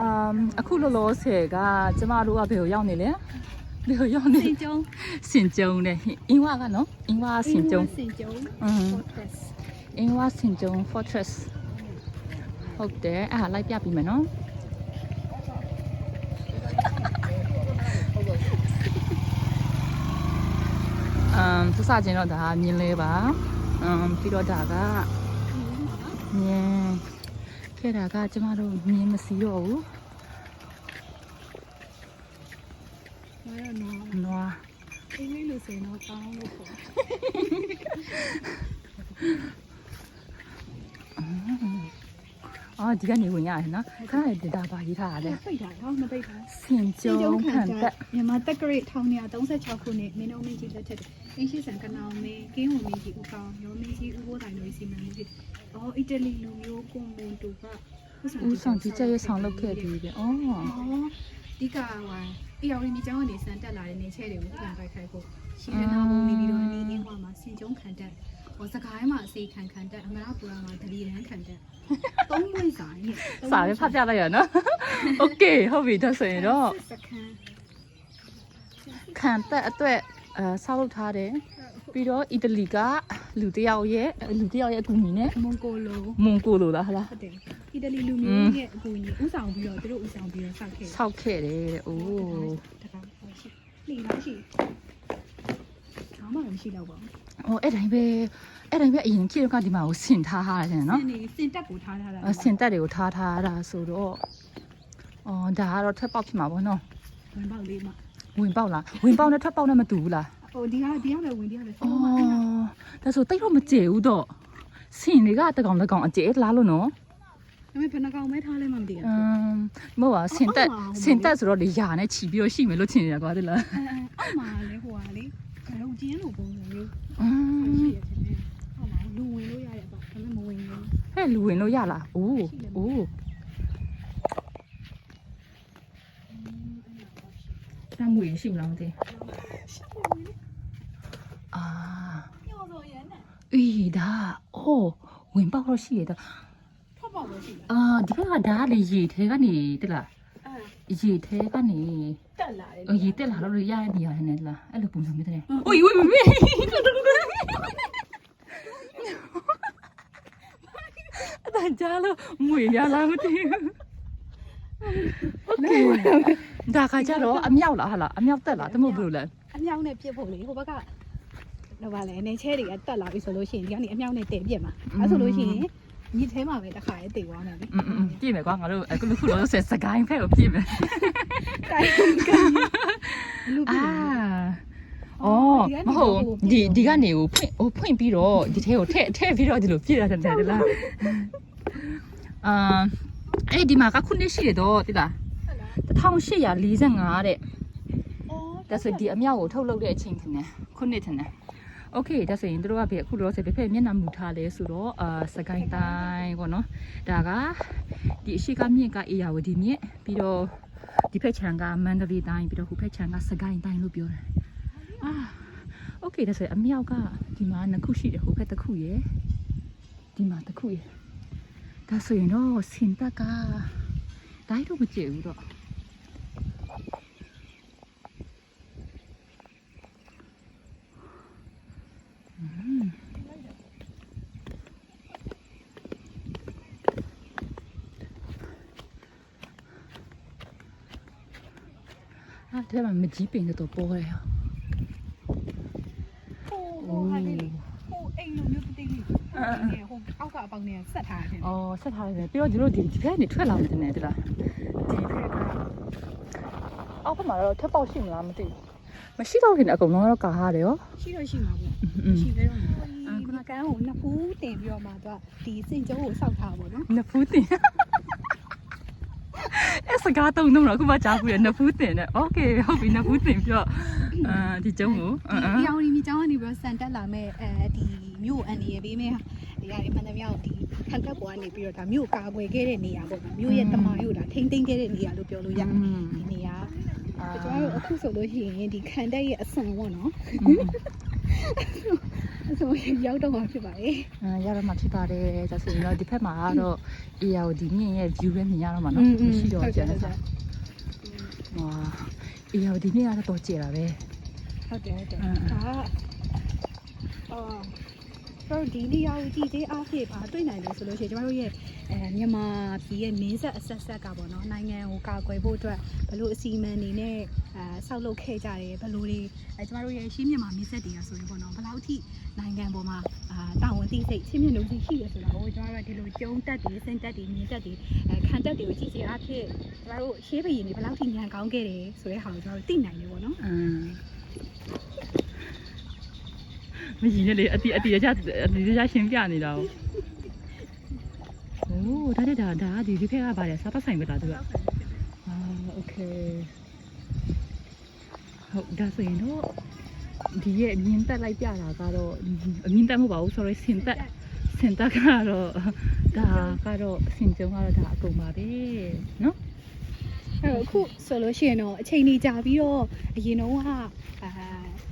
အမ်အခုလောလောဆယ်ကကျမတို့ကဘယ်ကိုရောက်နေလဲဘယ်ကိုရောက်နေစင်ကျုံစင်ကြုံနဲ့အင်းဝါကနော်အင်းဝါစင်ကြုံစင်ကျုံอืม fortress အင်းဝါစင်ကြုံ fortress ဟုတ်တယ်အဲ့ဟာလိုက်ပြပြီးမယ်နော်အမ်သူစချင်းတော့ဒါမြင်လဲပါအမ်ပြီးတော့ဒါကမြင် ခဲ့တာကကျမတို့မြင်မစီတော့ဘူးမရနော်နွားအင်္ဂလိပ်လိုဆိုရင်တော့ကောင်းလို့ပေါ့အော်ဒီကနေဝင်ရတယ်နော်ခဏလေးဒါပါရေးထားတာလေပိတ်တာတော့မပိတ်တာစင်ကြုံခံတက်မြန်မာတက္ကရာ1936ခုနှစ်မင်းတို့မင်းကြီးလက်ထက်အင်းရှိဆန်ကနောင်မင်းကင်းဝင်မင်းကြီးဦးကောင်းရောမင်းကြီးဦးဘိုးတိုင်တို့စီမံမှုဖြစ် တော့အီတလီလူမျိုးကွန်မွန်တိုကဦးဆောင်ဒီချက်ရဆောင်လုပ်ခဲ့ပြီးပြီ။အော်။ဒီကဟိုတယောက်ရင်းဒီကျောင်းကနေစံတက်လာတဲ့နေချဲတွေကိုပြန်ပိုက်ခိုက်ဖို့ရှိတဲ့နောက်ဘုံနေပြီးတော့အနည်းငယ်ဟောမှာဆင်ကျုံခံတက်။ဟောစကားထဲမှာအစီခံခံတက်အမရပူရာမှာဒလီရန်ခံတက်။သုံးမွေးစာနဲ့။စာပဲဖတ်ပြလိုက်ရနော်။ Okay ဟုတ်ပြီဒါဆိုရင်တော့ခံတက်အတွက်အဲဆောက်လုပ်ထားတယ်။ပြီးတော့အီတလီက လူတစ်ယောက်ရဲ့လူတစ်ယောက်ရဲ့အကူအညီနဲ့မွန်ဂိုလိုမွန်ကိုလိုလားဟလားဟုတ်တယ်အီတလီလူမျိုးရဲ့အကူအညီဥဆောင်ပြီးတော့သူတို့ဥဆောင်ပြီးတော့ဆောက်ခဲ့ဆောက်ခဲ့တယ်တဲ့အိုးတကားဟောရှိလီလားရှိဘာမှမရှိတော့ပါဘူး။အော်အဲ့တိုင်းပဲအဲ့တိုင်းပဲအရင်ခေတ်ကဒီမှာကိုဆင်ထားရတယ်နော်နော်နေစင်တက်ကိုထားထားတာ။အဆင်တက်တွေကိုထားထားတာဆိုတော့အော်ဒါကတော့ထွက်ပေါက်ဖြစ်မှာပေါ့နော်ဝင်ပေါက်လေးမှာ။ဝင်ပေါက်လား။ဝင်ပေါက်နဲ့ထွက်ပေါက်နဲ့မတူဘူးလားဟိုဒီကဒီကပဲဝင်ဒီကပဲ။ဆောင်းမှာအော် ဒါဆိုတိတ်တော့မကျေဘူးတော့။ဆင်တွေကတကောင်တကောင်အကျေလားလို့နော်ဒါပေမဲ့ဘယ်နှကောင်မဲထားလဲမှမသိ။ဘူးအမ်မဟုတ်ပါဆင်တက်ဆင်တက်ဆိုတော့လေယာနဲ့ခြီပြီးတော့ရှိမယ်လို့ထင်နေတာကွာဒီလားအဲအောက်မှာလေဟိုကလေရုပ်ကျင်းလိုပုံစံမျိုး။အမ်ရှိရတယ်နဲ့အောက်မှာလူဝင်လို့ရတယ်ပေါ့ဒါပေမဲ့မဝင်ဘူးဟဲ့လူဝင်လို့ရလား။အိုးအိုးတမ်းမွေရှိမလားမသိဘူး။အာ ညောဆိုရမ်းနဲ့ အေးဒါအိုးဝင်ပေါက်တော့ရှိရတော့ထွက်ပေါက်ပဲရှိတယ်အာဒီဘက်ကဒါကလေရေထဲကနေတက်လားအဲရေထဲကနေတက်လာတယ်အော်ရေတက်လာတော့ရရနေရတယ်နဲ့လားအဲ့လိုပုံစံမျိုးတဲ့။အိုးဝေးဝေးဝေးအတန်ကြားလို့မွေရလားမသိဘူး။ Okay ဒါခါကြတော့အမြောက်လားဟာလားအမြောက်တက်လားတမို့ဘယ်လိုလဲအမြောက်နဲ့ပြစ်ဖို့လေဟိုဘက်က တော့ဗာလဲအနေချဲတွေကတက်လာပြီဆိုလို့ရှိရင်ဒီကနေအမြောက်နဲ့တည်ပြစ်မှာအဲဆိုလို့ရှိရင်ညီထဲမှာပဲတစ်ခါရေးတည်သွားတယ်လေ อืมๆပြည့်မယ်ကွာငါတို့အခုလူခုလို့ဆက်စကိုင်းဖက်ကိုပြည့်မယ် တိုင်းကန်လူ အာ ပြစ် အော်မဟုတ်ဒီဒီကနေကိုဖွင့်ဟိုဖွင့်ပြီးတော့ဒီထဲကိုထည့်ထည့်ပြီးတော့ဒီလိုပြည့်ရတယ်တဲ့လားအာအဲ့ဒီမှာကခုနှစ်ရှိရတော့တိလား1845တဲ့ အော် ဒါဆိုဒီအမြောက်ကိုထုတ်လုပ်တဲ့အချိန်ထင်တယ်ခုနှစ်ထင်တယ် โอเคဒါဆိုရင်တို့ကဘယ်အခုတော့ဆိုဘယ်ဖက်မျက်နှာမူထားလဲဆိုတော့အာစကိုင်းတိုင်းပေါ့နော်ဒါကဒီအရှိကမြင့်ကအေယာဝတီမြင့်ပြီးတော့ဒီဖက်ခြံကမန္တလေးတိုင်းပြီးတော့ဟိုဖက်ခြံကစကိုင်းတိုင်းလို့ပြောတယ်အာโอเคဒါဆိုရင်အမြောက်ကဒီမှာနှစ်ခုရှိတယ်ဟိုဖက်တစ်ခုရယ်ဒီမှာတစ်ခုရယ်ဒါဆိုရင်တော့စင်တက်ကတိုင်းတော့မကြည့်ဘူးတော့ အဲ့ဒါမှမကြီးပင်တော့ပေါ်တယ်ဟာဟိုဟိုဟာလေးဟိုအိမ်လိုမျိုးတိတ်လေးဟိုအောက်ကအပေါင်းနဲ့ဆက်ထားတယ်။အော်ဆက်ထားရတယ်ပြီးတော့ဒီလိုဒီဒီဘက်ကနေထွက်လာမှတင်တယ်ဒီလား။ဒီဘက်ကအောက်ဘက်မှာတော့ထပ်ပေါက်ရှိမလားမသိဘူး။မရှိတော့ခင်အကုန်လုံးတော့ကာဟာတယ်ရောရှိတော့ရှိမှာပေါ့။อืมရှိသေးတော့ခုနကန်းကိုနှစ်ဖူးတင်ပြီးတော့မှသူကဒီစင်ကျုံကိုစောက်ထားပါတော့နဖူးတင်။အဲ့ စကားတုံးတော့အခုမှကြားဘူးရနဖူးတင်တယ်။ Okay ဟုတ်ပြီနဖူးတင်ပြီးတော့အာဒီကျုံကိုအဒီမ်အယောင်ဒီမြေကျောင်းကနေပြီးတော့စံတက်လာမဲ့အဲဒီမြို့အန်ရပေးမဲ့ဒီဟာဒီမှန်တယ်မြောက်ဒီခံတက်ပေါ်ကနေပြီးတော့ဒါမြို့ကာကွယ်ခဲ့တဲ့နေရာပေါ့နော်မြို့ရဲ့တမိုင်းကိုဒါထိမ့်သိမ်းခဲ့တဲ့နေရာလို့ပြောလို့ရတယ်ဒီနေရာအာကျွန်တော်တို့အခုဆိုလို့ရှိရင်ဒီခံတက်ရဲ့အဆန်ပေါ့နော်အ ဆိုရောက်တော့မှာဖြစ်ပါလေအာရတော့မှဖြစ်ပါတယ်ဒါဆိုရင်တော့ဒီဖက်မှာကတော့ AR ဒီမြင့်ရဲ့ view ပဲမြင်ရတော့မှာနော်မရှိတော့ကျန်တဲ့စားဝါ AR ဒီမြင့်ကတော့တော့ကျတာပဲဟုတ်တယ်ဟုတ်တယ်အင်းဒါ ကအော်တော့ဒီနေရာကိုကြည့်သေးအားဖြင့်ပါတွေ့နိုင်တယ်ဆိုလို့ရှိရင်ကျမတို့ရဲ့အဲမြန်မာပြည်ရဲ့မင်းဆက်အဆက်ဆက်ကပေါ့နော်နိုင်ငံကိုကာကွယ်ဖို့အတွက်ဘယ်လိုအစီအမံတွေနဲ့အဲဆောက်လုပ်ခဲ့ကြတယ်ဘယ်လိုတွေအဲကျမတို့ရဲ့ရှင်းမြန်မာမင်းဆက်တွေကဆိုရင်ပေါ့နော်ဘယ်လောက်ထိနိုင်ငံပေါ်မှာအာတာဝန်သိစိတ်ချင်းမြင့်လို့ရှိရဆိုတာကိုကျမတို့ကဒီလိုကျုံတက်တွေစင်တက်တွေမြင်းတက်တွေအဲခံတက်တွေကိုကြည့်စီအားဖြင့်ကျမတို့ရှေးဘရင်တွေဘယ်လောက်ထိညံကောင်းခဲ့တယ်ဆိုတဲ့ဟာကိုကျမတို့သိနိုင်တယ်ပေါ့နော်အမ် မကြီးနဲ့လေအတီအတီရကြအတီရကြရှင်းပြနေတာ哦โอ้ဒါနဲ့ဒါဒါဒီဒီဖက်ကပါတယ်စားပတ်ဆိုင်ပဲလားသူက အာโอเคဟုတ်ဒါဆိုရင်တော့ဒီရဲ့မြင်းတက်လိုက်ပြတာကတော့အမြင့်တက်မဟုတ်ပါဘူး sorry ဆင်တက်ဆင်တက်ကတော့ဒါကတော့အစင်ကြုံကတော့ဒါအကုန်ပါပဲเนาะ အဲ့တော့အခုဆိုလို့ရှိရင်တော့အချိန်ကြီးကြာပြီးတော့အရင်တော့ကအာ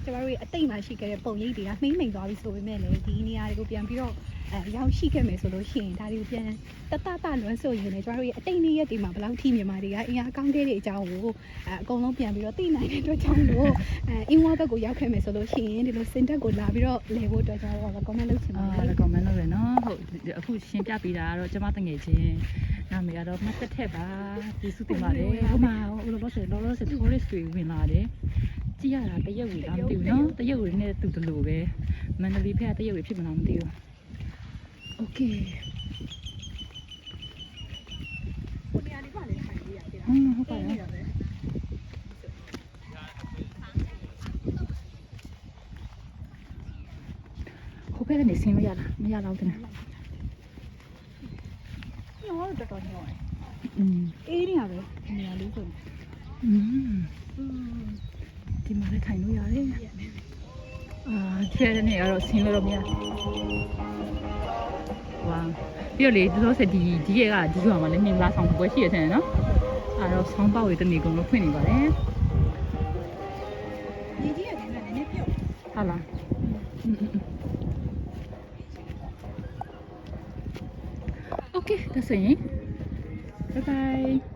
ကျမတို့ရဲ့အတိတ်မှာရှိခဲ့တဲ့ပုံရိပ်တွေကမှိမ့်မိန်သွားပြီဆိုပေမဲ့လည်းဒီနေရာတွေကိုပြန်ပြီးတော့အဲရောက်ရှိခဲ့မယ်ဆိုလို့ရှိရင်ဒါတွေကိုပြန်တတတလွမ်းဆိုရင်လည်းကျမတို့ရဲ့အတိတ်နေ့ရက်တွေမှာဘယ်လောက်ထိမြန်မာတွေကအင်အားကောင်းခဲ့တဲ့အကြောင်းကိုအဲအကုန်လုံးပြန်ပြီးတော့သိနိုင်တဲ့အတွက်ကြောင့်လို့အဲအင်းဝါဘက်ကိုရောက်ခဲ့မယ်ဆိုလို့ရှိရင်ဒီလိုစင်တက်ကိုလာပြီးတော့လေဖို့အတွက်ကျမတို့က comment လုပ်ချင်ပါအာတယ် recommend လုပ်ရနော်ဟုတ်အခုရှင်းပြပေးတာကတော့ကျမတငယ်ချင်း နာမည်ကတော့မတ်တက်ထက်ပါဒီစုတင်ပါတယ်ဟိုမှာဟိုလိုလို့ဆိုလောလောဆယ် tourist တွေဝင်လာတယ်ကြည့်ရတာတရုတ်ကြီးလားမသိဘူးနော်တရုတ်တွေနဲ့တူတူလိုပဲမန္တလေးဖက်ကတရုတ်တွေဖြစ်မလားမသိဘူး โอเค ကိုနေရာလေးပါလေခိုင်လေးရတယ် อืมဟုတ်ပါရဲ့ဟိုဘက်ကနေဆင်းလို့ရလားမရတော့ဘူးတဲ့ ညောတော့တော်တော်ညောတယ် อืม အေးနေရပဲနေရာလေးဆို อืม อืม ဒီမှာလည်းထိုင်လို့ရတယ်အာကျဲတဲ့နေရာတော့ဆင်းလို့တော့မရဝါပြီးတော့လေဒီလိုဆက်ဒီဒီကဒီကမှာလည်းမြင်လာဆောင်ပွဲရှိရတဲ့နော်အဲ့တော့ဆောင်းပေါက်တွေတနေကုန်လို့ဖွင့်နေပါတယ် ညီကြီးရတယ်နည်းနည်းပြုတ် ဟုတ်လား OK，大摄影师，拜拜。